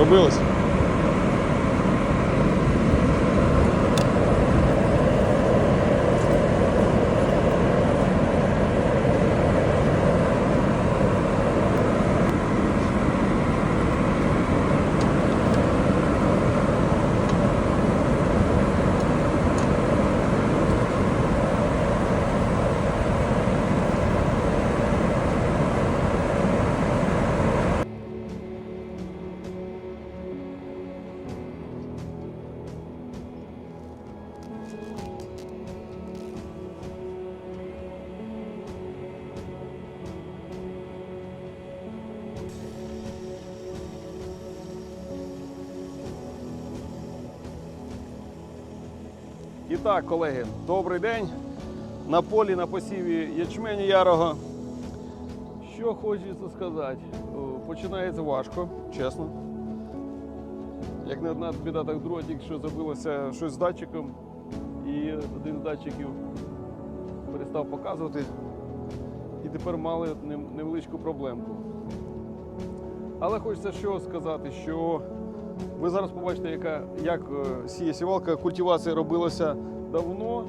Робилось? І так, колеги, добрий день. На полі на посіві ячменю ярого. Що хочеться сказати? Починається важко, чесно. Як не одна біда, так друга, тільки що забилося щось з датчиком. І один з датчиків перестав показувати. І тепер мали невеличку проблемку. Але хочеться що сказати, що ви зараз побачите, яка, як е, сіє сівалка. Культивація робилася давно.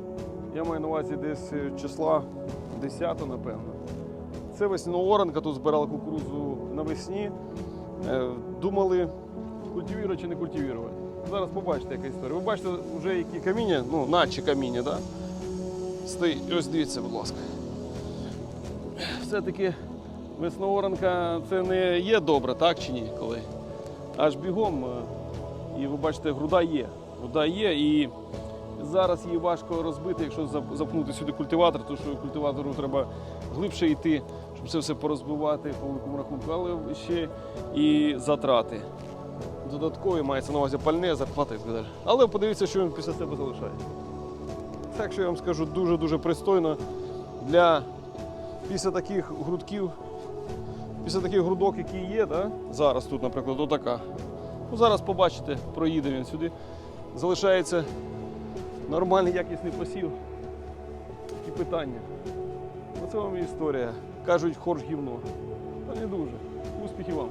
Я маю на увазі десь е, числа 10, напевно. Це весняна оранка, тут збирали кукурудзу навесні. Е, Думали, культивувати чи не культивувати. Зараз побачите, яка історія. Ви бачите вже які каміння, ну, наче каміння, да? Стоїть. Ось дивіться, будь ласка. Все-таки весна оранка це не є добре, так чи ні, коли? аж бігом. е, І ви бачите, груда є. Груда є, і зараз її важко розбити, якщо запнути сюди культиватор, тому що культиватору треба глибше йти, щоб це все порозбивати по великому рахунку, але ще і затрати. Додаткові мається на увазі пальне, зарплата і так далі. Але подивіться, що він після себе залишає. Це, якщо я вам скажу, дуже-дуже пристойно для після таких грудків після таких грудок, які є, да? зараз тут, наприклад, отака. Ну, зараз побачите, проїде він сюди. Залишається нормальний якісний посів. І питання. Оце вам історія. Кажуть, хорш гівно. Та не дуже. Успіхів вам.